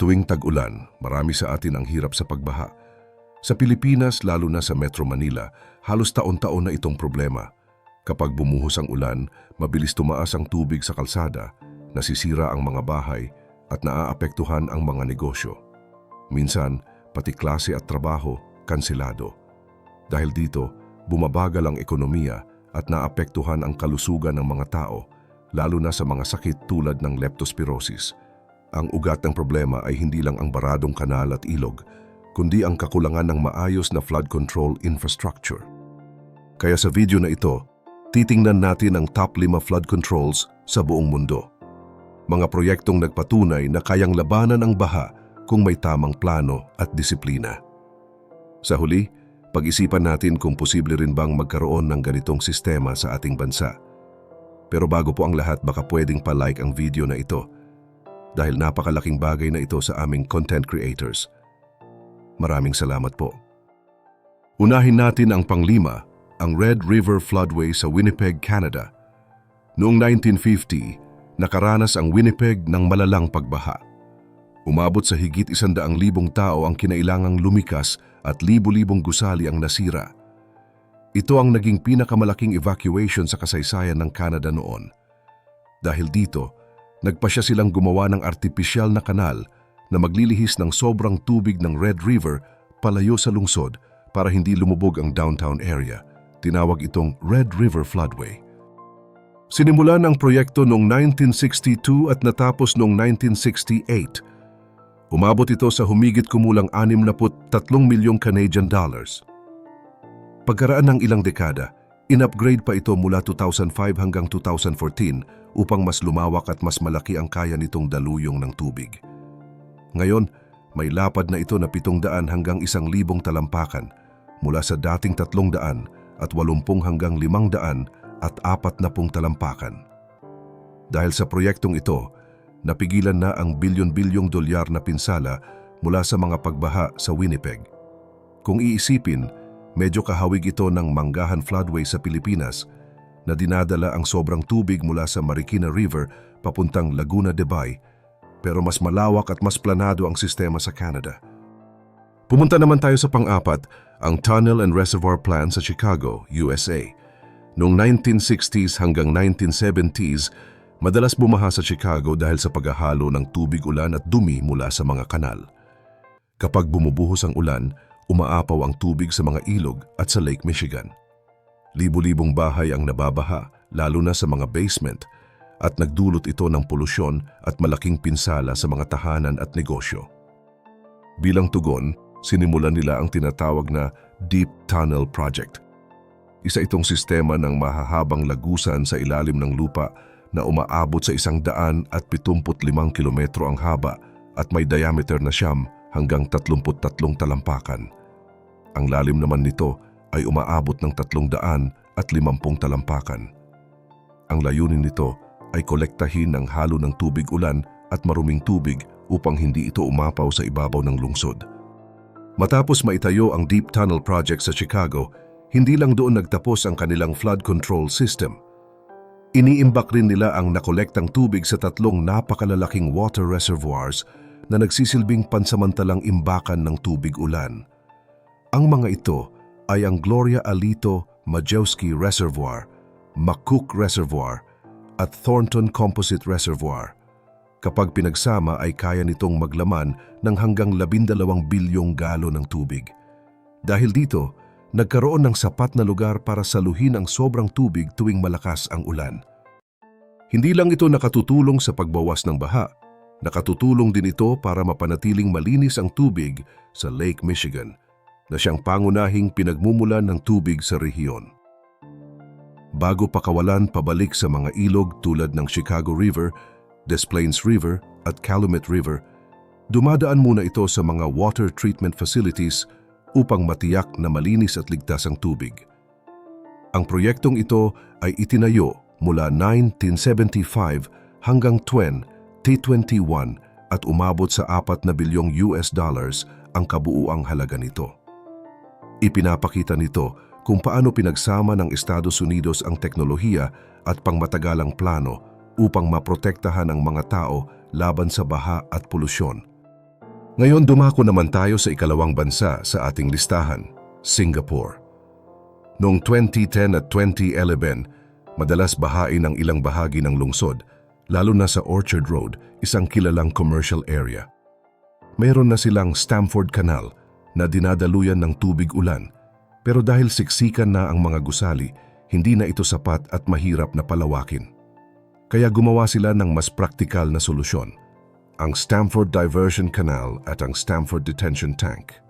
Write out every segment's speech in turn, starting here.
Tuwing tag-ulan, marami sa atin ang hirap sa pagbaha. Sa Pilipinas, lalo na sa Metro Manila, halos taon-taon na itong problema. Kapag bumuhos ang ulan, mabilis tumaas ang tubig sa kalsada, nasisira ang mga bahay at naaapektuhan ang mga negosyo. Minsan, pati klase at trabaho, kansilado. Dahil dito, bumabagal ang ekonomiya at naapektuhan ang kalusugan ng mga tao, lalo na sa mga sakit tulad ng leptospirosis. Ang ugat ng problema ay hindi lang ang baradong kanal at ilog, kundi ang kakulangan ng maayos na flood control infrastructure. Kaya sa video na ito, titingnan natin ang top 5 flood controls sa buong mundo. Mga proyektong nagpatunay na kayang labanan ang baha kung may tamang plano at disiplina. Sa huli, pag-isipan natin kung posible rin bang magkaroon ng ganitong sistema sa ating bansa. Pero bago po ang lahat, baka pwedeng pa-like ang video na ito dahil napakalaking bagay na ito sa aming content creators. Maraming salamat po. Unahin natin ang panglima, ang Red River Floodway sa Winnipeg, Canada. Noong 1950, nakaranas ang Winnipeg ng malalang pagbaha. Umabot sa higit isandaang libong tao ang kinailangang lumikas at libo-libong gusali ang nasira. Ito ang naging pinakamalaking evacuation sa kasaysayan ng Canada noon. Dahil dito, nagpasya silang gumawa ng artipisyal na kanal na maglilihis ng sobrang tubig ng Red River palayo sa lungsod para hindi lumubog ang downtown area. Tinawag itong Red River Floodway. Sinimulan ang proyekto noong 1962 at natapos noong 1968. Umabot ito sa humigit kumulang 63 milyong Canadian dollars. Pagkaraan ng ilang dekada, in-upgrade pa ito mula 2005 hanggang 2014 upang mas lumawak at mas malaki ang kaya nitong daluyong ng tubig. Ngayon, may lapad na ito na 700 hanggang 1,000 talampakan mula sa dating 300 at 80 hanggang 500 at 40 talampakan. Dahil sa proyektong ito, napigilan na ang bilyon-bilyong dolyar na pinsala mula sa mga pagbaha sa Winnipeg. Kung iisipin, medyo kahawig ito ng Manggahan Floodway sa Pilipinas na dinadala ang sobrang tubig mula sa Marikina River papuntang Laguna de Bay, pero mas malawak at mas planado ang sistema sa Canada. Pumunta naman tayo sa pang-apat, ang Tunnel and Reservoir Plan sa Chicago, USA. Noong 1960s hanggang 1970s, madalas bumaha sa Chicago dahil sa paghahalo ng tubig ulan at dumi mula sa mga kanal. Kapag bumubuhos ang ulan, umaapaw ang tubig sa mga ilog at sa Lake Michigan. Libo-libong bahay ang nababaha, lalo na sa mga basement, at nagdulot ito ng polusyon at malaking pinsala sa mga tahanan at negosyo. Bilang tugon, sinimulan nila ang tinatawag na Deep Tunnel Project. Isa itong sistema ng mahahabang lagusan sa ilalim ng lupa na umaabot sa isang daan at 75 kilometro ang haba at may diameter na siyam hanggang 33 talampakan. Ang lalim naman nito ay umaabot ng 300 at 50 talampakan. Ang layunin nito ay kolektahin ang halo ng tubig ulan at maruming tubig upang hindi ito umapaw sa ibabaw ng lungsod. Matapos maitayo ang Deep Tunnel Project sa Chicago, hindi lang doon nagtapos ang kanilang flood control system. Iniimbak rin nila ang nakolektang tubig sa tatlong napakalalaking water reservoirs na nagsisilbing pansamantalang imbakan ng tubig ulan. Ang mga ito ay ang Gloria Alito Majewski Reservoir, McCook Reservoir at Thornton Composite Reservoir. Kapag pinagsama ay kaya nitong maglaman ng hanggang 12 bilyong galo ng tubig. Dahil dito, nagkaroon ng sapat na lugar para saluhin ang sobrang tubig tuwing malakas ang ulan. Hindi lang ito nakatutulong sa pagbawas ng baha, nakatutulong din ito para mapanatiling malinis ang tubig sa Lake Michigan na siyang pangunahing pinagmumulan ng tubig sa rehiyon. Bago pakawalan pabalik sa mga ilog tulad ng Chicago River, Des Plaines River at Calumet River, dumadaan muna ito sa mga water treatment facilities upang matiyak na malinis at ligtas ang tubig. Ang proyektong ito ay itinayo mula 1975 hanggang 2021 at umabot sa 4 na bilyong US dollars ang kabuuang halaga nito. Ipinapakita nito kung paano pinagsama ng Estados Unidos ang teknolohiya at pangmatagalang plano upang maprotektahan ang mga tao laban sa baha at polusyon. Ngayon dumako naman tayo sa ikalawang bansa sa ating listahan, Singapore. Noong 2010 at 2011, madalas bahain ang ilang bahagi ng lungsod, lalo na sa Orchard Road, isang kilalang commercial area. Mayroon na silang Stamford Canal na dinadaluyan ng tubig ulan, pero dahil siksikan na ang mga gusali, hindi na ito sapat at mahirap na palawakin. Kaya gumawa sila ng mas praktikal na solusyon, ang Stamford Diversion Canal at ang Stamford Detention Tank.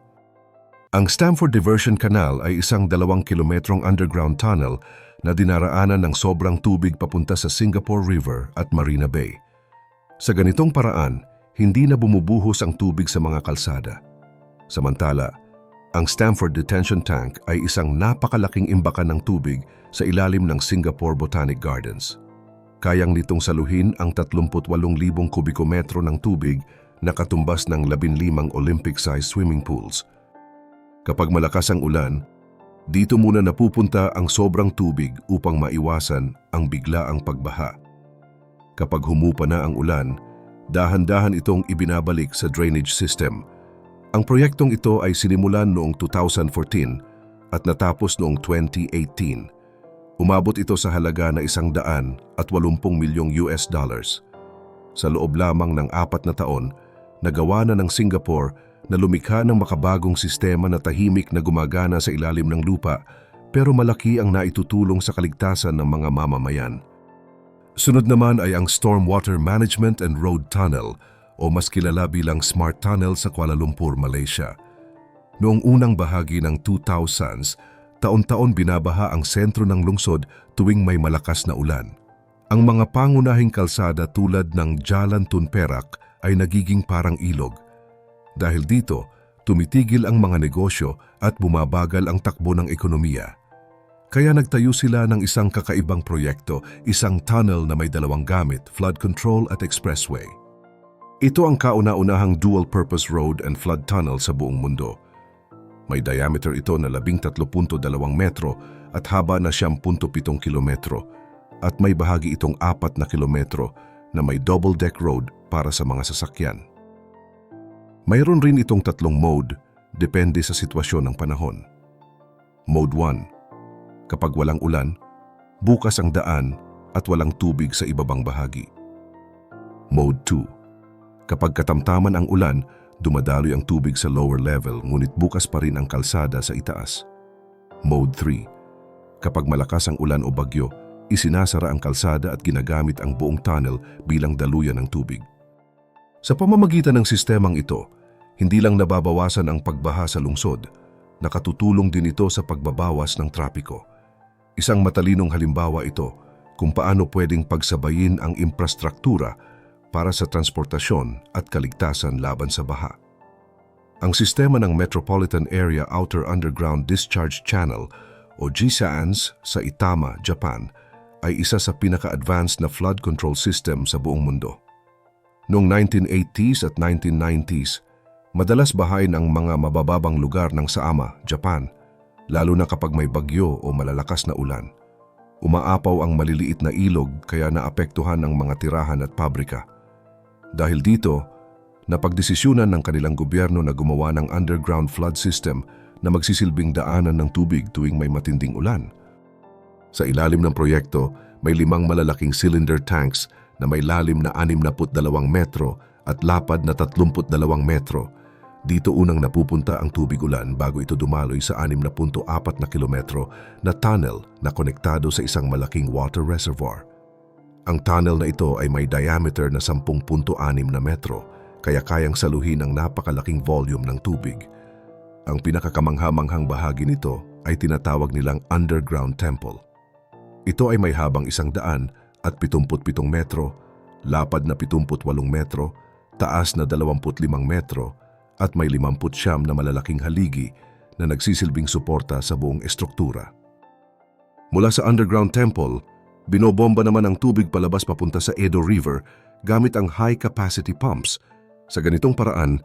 Ang Stamford Diversion Canal ay isang dalawang kilometrong underground tunnel na dinaraanan ng sobrang tubig papunta sa Singapore River at Marina Bay. Sa ganitong paraan, hindi na bumubuhos ang tubig sa mga kalsada. Samantala, ang Stamford Detention Tank ay isang napakalaking imbakan ng tubig sa ilalim ng Singapore Botanic Gardens. Kayang nitong saluhin ang 38,000 kubikometro ng tubig na katumbas ng 15 Olympic-sized swimming pools. Kapag malakas ang ulan, dito muna napupunta ang sobrang tubig upang maiwasan ang biglaang pagbaha. Kapag humupa na ang ulan, dahan-dahan itong ibinabalik sa drainage system. Ang proyektong ito ay sinimulan noong 2014 at natapos noong 2018. Umabot ito sa halaga na isang daan at 80 milyong US dollars. Sa loob lamang ng apat na taon, nagawa na ng Singapore na lumikha ng makabagong sistema na tahimik na gumagana sa ilalim ng lupa pero malaki ang naitutulong sa kaligtasan ng mga mamamayan. Sunod naman ay ang Stormwater Management and Road Tunnel o mas kilala bilang Smart Tunnel sa Kuala Lumpur, Malaysia. Noong unang bahagi ng 2000s, taon-taon binabaha ang sentro ng lungsod tuwing may malakas na ulan. Ang mga pangunahing kalsada tulad ng Jalan Tun Perak ay nagiging parang ilog. Dahil dito, tumitigil ang mga negosyo at bumabagal ang takbo ng ekonomiya. Kaya nagtayo sila ng isang kakaibang proyekto, isang tunnel na may dalawang gamit, flood control at expressway. Ito ang kauna-unahang dual-purpose road and flood tunnel sa buong mundo. May diameter ito na 13.2 metro at haba na 10.7 kilometro at may bahagi itong 4 na kilometro na may double-deck road para sa mga sasakyan. Mayroon rin itong tatlong mode depende sa sitwasyon ng panahon. Mode 1. Kapag walang ulan, bukas ang daan at walang tubig sa ibabang bahagi. Mode 2. Kapag katamtaman ang ulan, dumadaloy ang tubig sa lower level ngunit bukas pa rin ang kalsada sa itaas. Mode 3. Kapag malakas ang ulan o bagyo, isinasara ang kalsada at ginagamit ang buong tunnel bilang daluyan ng tubig. Sa pamamagitan ng sistemang ito, hindi lang nababawasan ang pagbaha sa lungsod, nakatutulong din ito sa pagbabawas ng trapiko. Isang matalinong halimbawa ito kung paano pwedeng pagsabayin ang infrastruktura para sa transportasyon at kaligtasan laban sa baha. Ang sistema ng Metropolitan Area Outer Underground Discharge Channel o GSANS sa Itama, Japan ay isa sa pinaka-advanced na flood control system sa buong mundo. Noong 1980s at 1990s, madalas bahain ang mga mabababang lugar ng Saama, Japan, lalo na kapag may bagyo o malalakas na ulan. Umaapaw ang maliliit na ilog kaya naapektuhan ang mga tirahan at pabrika. Dahil dito, napagdesisyonan ng kanilang gobyerno na gumawa ng underground flood system na magsisilbing daanan ng tubig tuwing may matinding ulan. Sa ilalim ng proyekto, may limang malalaking cylinder tanks na may lalim na 62 metro at lapad na 32 metro. Dito unang napupunta ang tubig ulan bago ito dumaloy sa 6.4 na kilometro na tunnel na konektado sa isang malaking water reservoir. Ang tunnel na ito ay may diameter na 10.6 na metro kaya kayang saluhin ang napakalaking volume ng tubig. Ang pinakakamangha-manghang bahagi nito ay tinatawag nilang underground temple. Ito ay may habang isang daan at 77 metro, lapad na 78 metro, taas na 25 metro at may 50 na malalaking haligi na nagsisilbing suporta sa buong estruktura. Mula sa underground temple, Binobomba naman ang tubig palabas papunta sa Edo River gamit ang high-capacity pumps. Sa ganitong paraan,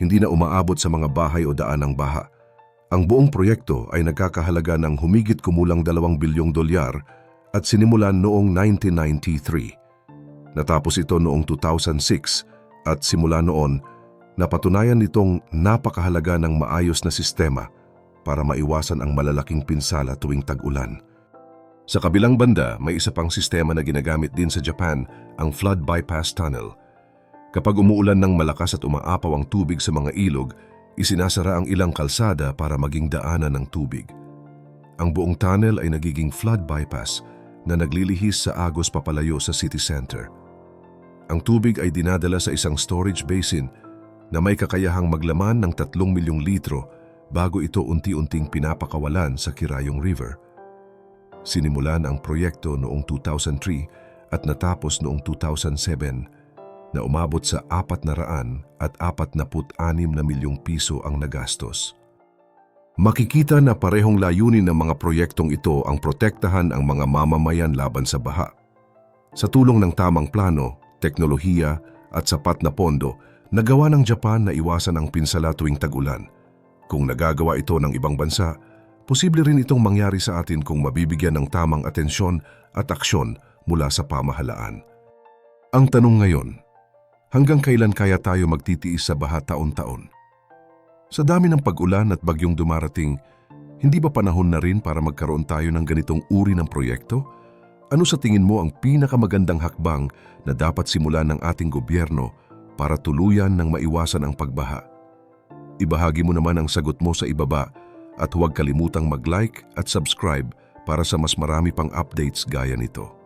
hindi na umaabot sa mga bahay o daan ng baha. Ang buong proyekto ay nagkakahalaga ng humigit kumulang 2 bilyong dolyar at sinimulan noong 1993. Natapos ito noong 2006 at simula noon, Napatunayan nitong napakahalaga ng maayos na sistema para maiwasan ang malalaking pinsala tuwing tag-ulan. Sa kabilang banda, may isa pang sistema na ginagamit din sa Japan, ang Flood Bypass Tunnel. Kapag umuulan ng malakas at umaapaw ang tubig sa mga ilog, isinasara ang ilang kalsada para maging daanan ng tubig. Ang buong tunnel ay nagiging flood bypass na naglilihis sa agos papalayo sa city center. Ang tubig ay dinadala sa isang storage basin na may kakayahang maglaman ng 3 milyong litro bago ito unti-unting pinapakawalan sa Kirayong River. Sinimulan ang proyekto noong 2003 at natapos noong 2007 na umabot sa 400 at 46 na milyong piso ang nagastos. Makikita na parehong layunin ng mga proyektong ito ang protektahan ang mga mamamayan laban sa baha. Sa tulong ng tamang plano, teknolohiya at sapat na pondo, nagawa ng Japan na iwasan ang pinsala tuwing tag-ulan. Kung nagagawa ito ng ibang bansa, posible rin itong mangyari sa atin kung mabibigyan ng tamang atensyon at aksyon mula sa pamahalaan. Ang tanong ngayon, hanggang kailan kaya tayo magtitiis sa baha taon-taon? Sa dami ng pag-ulan at bagyong dumarating, hindi ba panahon na rin para magkaroon tayo ng ganitong uri ng proyekto? Ano sa tingin mo ang pinakamagandang hakbang na dapat simulan ng ating gobyerno para tuluyan ng maiwasan ang pagbaha? Ibahagi mo naman ang sagot mo sa ibaba at huwag kalimutang mag-like at subscribe para sa mas marami pang updates gaya nito.